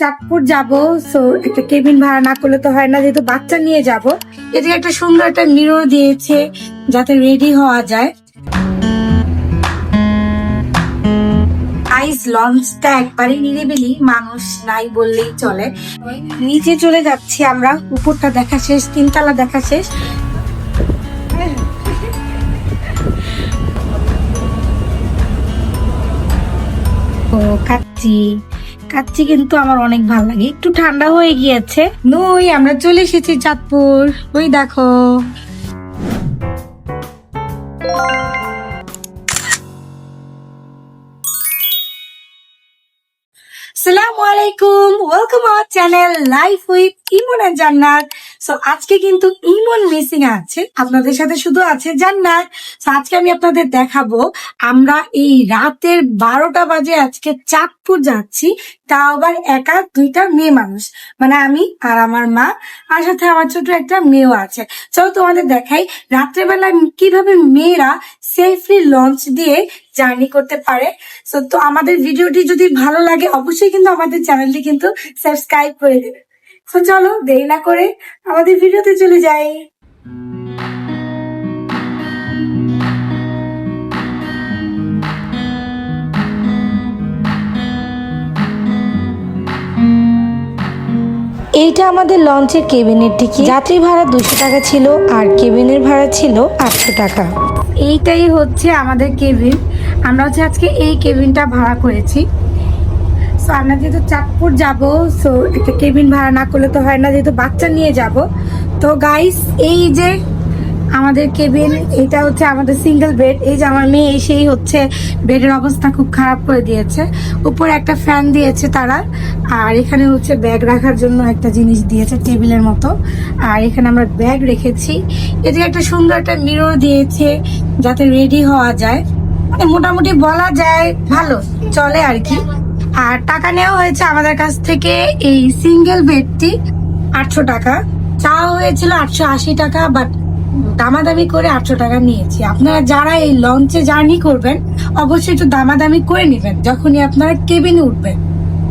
চাঁদপুর যাব সো একটা কেবিন ভাড়া না করলে তো হয় না, যেহেতু বাচ্চা নিয়ে যাব। এদিকে একটা সুন্দর একটা মিরর দিয়েছে, যাতে রেডি হওয়া যায়। আইস লঞ্চটা একবারই নিরিবিলি, মানুষ নাই বললেই চলে। নিচে চলে যাচ্ছি আমরা, উপরটা দেখা শেষ, তিনতলা দেখা শেষ। কাচ্চি। কাচ্চি কিন্তু আমার অনেক ভালো লাগে। একটু ঠান্ডা হয়ে গিয়েছে। নই আমরা চলে এসেছি চাঁদপুর। ওই দেখো। সালামু আলাইকুম। Welcome our channel life with Emon Jannat so আজকে কিন্তু ইমন মিসিং আছে। আপনাদের সাথে শুধু আছে জান্নাত। সো আজকে আমি আপনাদের দেখাবো, আমরা এই রাতের বারোটা বাজে আজকে চাঁদপুর যাচ্ছি। তাও আবার একা দুইটা মেয়ে মানুষ। মানে আমি আর আমার মা, আর সাথে আমার ছোট একটা মেয়েও আছে। চলো তোমাদের দেখাই রাত্রেবেলা কীভাবে মেয়েরা সেফলি লঞ্চ দিয়ে জার্নি করতে পারে। তো আমাদের ভিডিওটি যদি ভালো লাগে, অবশ্যই কিন্তু আমাদের চ্যানেলটি কিন্তু সাবস্ক্রাইব করে দেবে। তো চলো দেরি না করে আমাদের ভিডিওতে চলে যাই। এইটা আমাদের লঞ্চের কেবিনের টিকিট। যাত্রী ভাড়া দুশো টাকা ছিল আর কেবিনের ভাড়া ছিল আটশো টাকা। এইটাই হচ্ছে আমাদের কেবিন। আমরা হচ্ছে আজকে এই কেবিনটা ভাড়া করেছি। আমরা যেহেতু চাঁদপুর যাব সো একটা কেবিন ভাড়া না করলে তো হয় না, যেহেতু বাচ্চা নিয়ে যাব। তো গাইস এই যে আমাদের কেবিন এটা হচ্ছে আমাদের সিঙ্গেল বেড এই যে আমার মেয়ে এসেই হচ্ছে বেডের অবস্থা খুব খারাপ করে দিয়েছে। উপরে একটা ফ্যান দিয়েছে তারা, আর এখানে হচ্ছে ব্যাগ রাখার জন্য একটা জিনিস দিয়েছে টেবিলের মতো। আর এখানে আমরা ব্যাগ রেখেছি। এদিকে একটা সুন্দর একটা মিরর দিয়েছে, যাতে রেডি হওয়া যায়। মানে মোটামুটি বলা যায় ভালো, চলে আর কি। আর টাকা নেওয়া হয়েছে আমাদের কাছ থেকে এই সিঙ্গেল বেডটি আটশো টাকা। চাওয়া হয়েছিল আটশো আশি টাকা, বাট দামাদামি করে আটশো টাকা নিয়েছি। আপনারা যারা এই লঞ্চে জার্নি করবেন, অবশ্যই একটু দামাদামি করে নেবেন, যখনই আপনারা কেবিনে উঠবেন।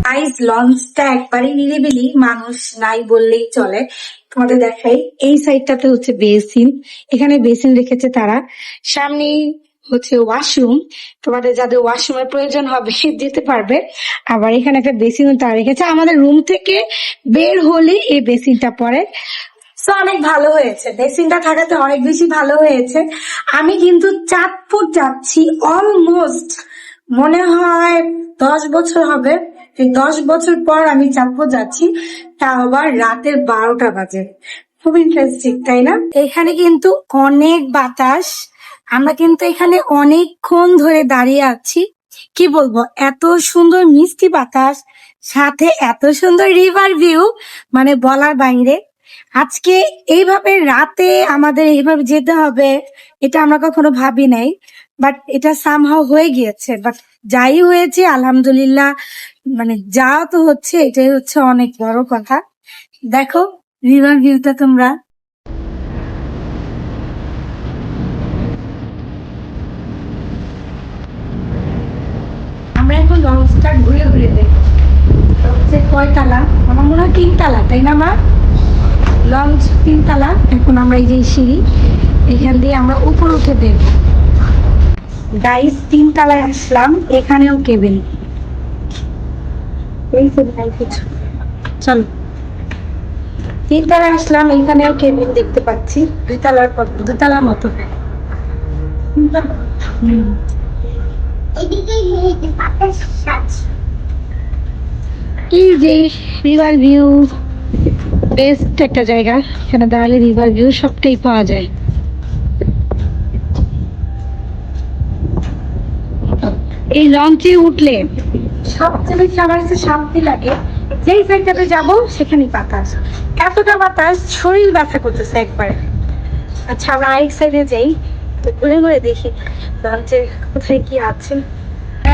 আইস লঞ্চটা একবারই নিরিবিলি, মানুষ নাই বললেই চলে। তোমাদের দেখাই, এই সাইডটাতে হচ্ছে বেসিন এখানে বেসিন রেখেছে তারা। সামনেই হচ্ছে ওয়াশরুম তোমাদের যাদের ওয়াশরুমের প্রয়োজন হবে যেতে পারবে। আবার এখানে একটা বেসিনও তারা রেখেছে। আমাদের রুম থেকে বের হলে এই বেসিনটা পরে তো অনেক ভালো হয়েছে। বেসিনটা থাকাতে অনেক বেশি ভালো হয়েছে। আমি কিন্তু চাঁদপুর যাচ্ছি অলমোস্ট মনে হয় দশ বছর হবে। দশ বছর পর আমি চাঁদপুর যাচ্ছি। তা আবার রাতের বারোটা বাজে। খুব ইন্টারেস্টিং তাই না? এখানে কিন্তু অনেক বাতাস। আমরা কিন্তু এখানে অনেকক্ষণ ধরে দাঁড়িয়ে আছি। কি বলব? এত সুন্দর মিষ্টি বাতাস, সাথে এত সুন্দর রিভার ভিউ মানে বলার বাইরে। আজকে এইভাবে রাতে আমাদের এইভাবে যেতে হবে, এটা আমরা কখনো ভাবি নাই। বাট এটা সামহাও হয়ে গিয়েছে। বাট যাই হয়েছে, আলহামদুলিল্লাহ মানে যা তো হচ্ছে, এটাই হচ্ছে অনেক বড় কথা। দেখো রিভার ভিউটা তোমরা আমরা এখন লঞ্চটা ঘুরে ঘুরে দেখি। হচ্ছে কয়তালা? আমার মনে হয় তিনতলা, তাই না মা? লঞ্চ তিনতলা, এখন আমরা এই যে সিঁড়ি, এখান দিয়ে আমরা উপর উঠে দেব গাইস তিনতলায় আসলাম, এখানেও কেবিন। এই কিছু। চলো। তিনতলায় আসলাম, এখানেও কেবিন দেখতে পাচ্ছি। দুইতলার পর দুতলার মতো। এই যে রিভার ভিউ বেস্ট একটা জায়গা। রিভার ভিউ সবটাই পাওয়া যায়। এই লঞ্চে উঠলে সবচেয়ে বেশি আমার কাছে শান্তি লাগে। যেই সাইডটাতে যাব, সেখানেই বাতাস। এতটা বাতাস, শরীর ব্যথা করতেছে একবারে। আচ্ছা আমরা আরেক সাইডে যাই। ঘুরে ঘুরে দেখি লঞ্চে কোথায় কি আছে।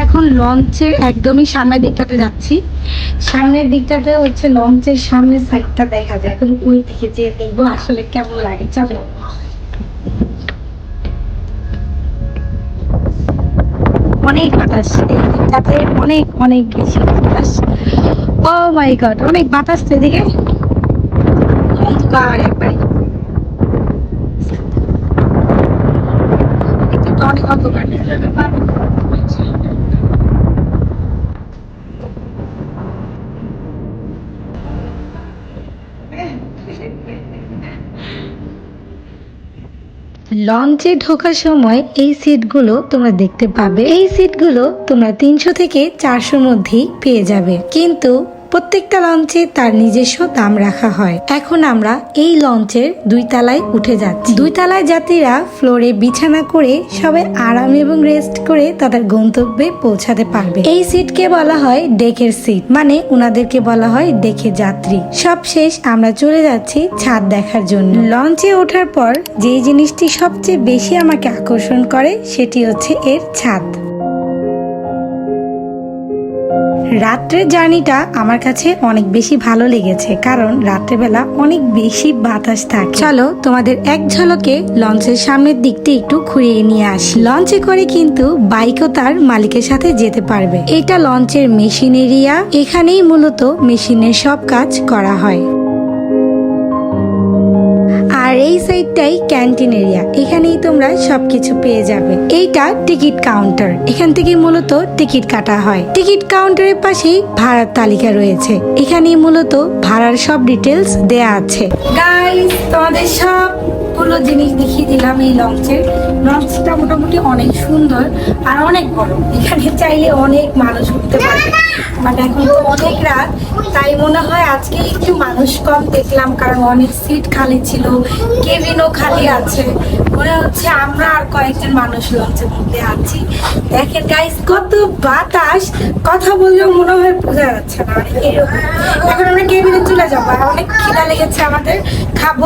এখন লঞ্চের একদমই সামনের দিকটাতে যাচ্ছি। সামনের দিকটাতে হচ্ছে লঞ্চের সামনের সাইডটা দেখা যায়। এখন ওই দিকে যেয়ে দেখব আসলে কেমন লাগে, চলো। অনেক বাতাস, এই অনেক অনেক বেশি বাতাস। ও মাই গড অনেক বাতাস তো এদিকে বাবারে বাবারে। এটা তো লঞ্চে ঢোকার সময় এই সিটগুলো তোমরা দেখতে পাবে। এই সিটগুলো তোমরা তিনশো থেকে চারশোর মধ্যেই পেয়ে যাবে। কিন্তু প্রত্যেকটা লঞ্চে তার নিজস্ব দাম রাখা হয়। এখন আমরা এই লঞ্চের দুই তলায় উঠে যাচ্ছি। দুই তলায় যাত্রীরা ফ্লোরে বিছানা করে সবাই আরাম এবং রেস্ট করে তাদের গন্তব্যে পৌঁছাতে পারবে। এই সিটকে বলা হয় ডেকের সিট মানে উনাদেরকে বলা হয় ডেকে যাত্রী। সব শেষ আমরা চলে যাচ্ছি ছাদ দেখার জন্য। লঞ্চে ওঠার পর যে জিনিসটি সবচেয়ে বেশি আমাকে আকর্ষণ করে সেটি হচ্ছে এর ছাদ। রাত্রের জার্নিটা আমার কাছে অনেক বেশি ভালো লেগেছে, কারণ রাত্রেবেলা অনেক বেশি বাতাস থাকে। চলো তোমাদের এক ঝলকে লঞ্চের সামনের দিকটা একটু ঘুরিয়ে নিয়ে আসি। লঞ্চে করে কিন্তু বাইকও তার মালিকের সাথে যেতে পারবে। এটা লঞ্চের মেশিন এরিয়া এখানেই মূলত মেশিনের সব কাজ করা হয়। এই সাইডটাই ক্যান্টিন এরিয়া। এখানেই তোমরা সবকিছু পেয়ে যাবে। এইটা টিকিট কাউন্টার। এখান থেকে মূলত টিকিট কাটা হয়। টিকিট কাউন্টারের পাশেই ভাড়ার তালিকা রয়েছে। এখানেই মূলত ভাড়ার সব ডিটেলস দেয়া আছে। গাইস তোমাদের সব সবগুলো জিনিস দেখিয়ে দিলাম এই লঞ্চের লঞ্চটা মোটামুটি অনেক সুন্দর আর অনেক বড়। এখানে চাইলে অনেক মানুষ উঠতে পারবে। বাট এখন তো অনেক রাত, তাই মনে হয় আজকে একটু মানুষ কম দেখলাম, কারণ অনেক সিট খালি ছিল, কেবিনও খালি আছে। মনে হচ্ছে আমরা আর কয়েকজন মানুষ লঞ্চের মধ্যে আছি। দেখেন গাইস কত বাতাস। কথা বললেও মনে হয় বোঝা যাচ্ছে না। মানে এরকম। এখন আমরা কেবিনে চলে যাব। আর অনেক খিদা লেগেছে আমাদের। খাব।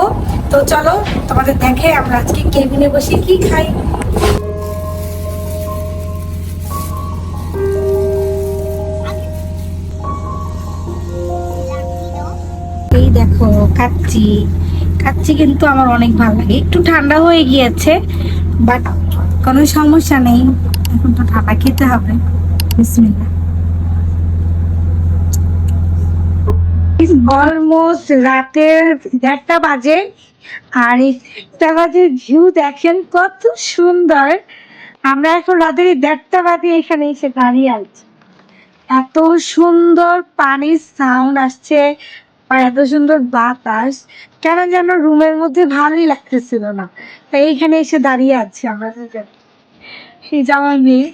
তো চলো, তোমাদের দেখে আমরা আজকে কেবিনে বসে কি খাই। এই দেখো, কাচ্চি। কাচ্চি কিন্তু আমার অনেক ভালো লাগে। একটু ঠান্ডা হয়ে গিয়েছে বাট কোনো সমস্যা নেই। এখন তো ঠান্ডা খেতে হবে। বিসমিল্লাহ। অলমোস্ট রাতের বাজে, আর দেড়টা বাজে ভিউ দেখেন কত সুন্দর। আমরা এখন রাতের দেড়টা বাজে এখানে এসে দাঁড়িয়ে আছি। এত সুন্দর পানির সাউন্ড আসছে আর এত সুন্দর বাতাস। কেন যেন রুমের মধ্যে ভালোই লাগতেছিল না। তাই এখানে এসে দাঁড়িয়ে আছি আমরা দুজন। এই মেয়ে।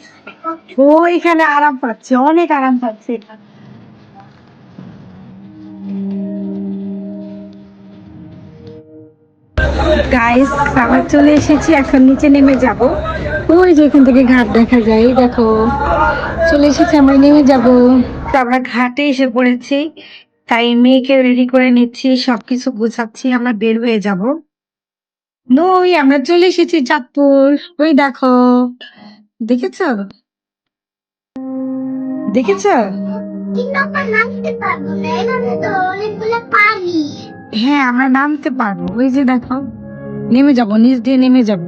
ও এখানে আরাম পাচ্ছে, অনেক আরাম পাচ্ছে এখানে। গাইস আবার চলে এসেছি, এখন নিচে নেমে যাব। ওই যে এখান থেকে ঘাট দেখা যায়, দেখো। চলে এসেছি, আমরা নেমে যাব। তো আমরা ঘাটে এসে পড়েছি। তাই মেয়েকে রেডি করে নিচ্ছি সবকিছু গোছাচ্ছি আমরা বের হয়ে যাব। নই আমরা চলে এসেছি চাঁদপুর। ওই দেখো। দেখেছ? দেখেছ? হ্যাঁ আমরা নামতে পারব। ওই যে দেখো নেমে যাব নিচ দিয়ে নেমে যাব।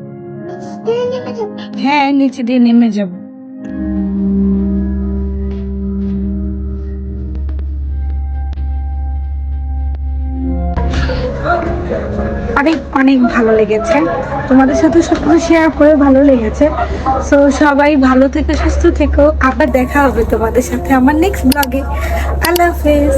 যাব। হ্যাঁ নিচে দিয়ে নেমে যাব। অনেক অনেক ভালো লেগেছে। তোমাদের সাথে সবকিছু শেয়ার করে ভালো লেগেছে। সো সবাই ভালো থেকো, সুস্থ থেকো। আবার দেখা হবে তোমাদের সাথে আমার নেক্সট ব্লগে আল্লাহ হাফেজ।